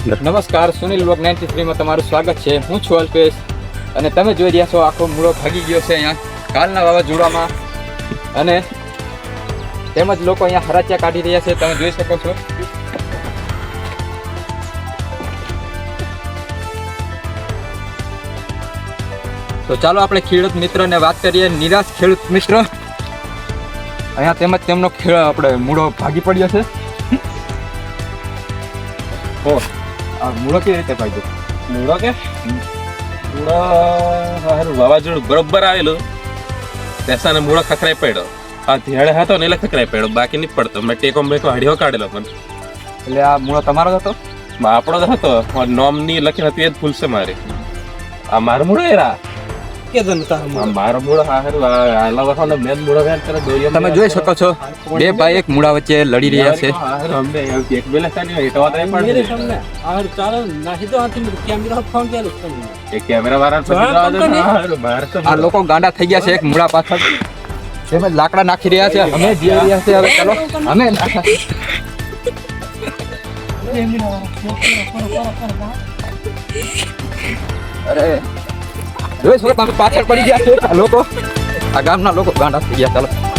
નમસ્કાર Sunil blog ninety થ્રીમાં તમારું સ્વાગત છે. હું છું અલ્પેશ અને તમે જોઈ રહ્યા છો આખો મૂળો ભાગી ગયો છે અહીંયા કાલના વાવાઝોડામાં. અને તેમજ લોકો અહીંયા હરાચિયા કાઢી રહ્યા છે તમે જોઈ શકો છો. તો ચાલો આપણે ખેડૂત મિત્રને વાત કરીએ. નિરાશ ખેડૂત મિત્ર. અહીંયા તેમજ તેમનો ખેડ આપણે મૂળો ભાગી પડ્યો છે. ઓ. આ મૂળો કેવી રીતે ભાગ્યો મૂળો કે મૂળો હારું વાવાઝોડું બરોબર આવેલું. પેસાને મૂળો ખખરાઈ પડ્યો. આ ધેડ હતો ને એટલે ખખરાઈ પડ્યો. બાકી નહીં પડતો. મેં ટેકો મેકો હડિયો કાઢેલો પણ. એટલે આ મૂળો તમારો જ હતો? આપણો જ હતો. નોમની લખી હતી એ જ ભૂલશે મારી. આ મારું મૂળો એરા તમે જોઈ શકો છો બે ભાઈ એક મૂળા વચ્ચે લડી રહ્યા છે. આ લોકો ગાંડા થઈ ગયા છે એક મૂળા પાછળ. લાકડા નાખી રહ્યા છે અમે જીવી રહ્યા છે હવે ચલો અમે અરે જોઈ પાછળ પડી ગયા છે? લોકો આ ગામના લોકો ગાંડા થઈ ગયા ચાલો.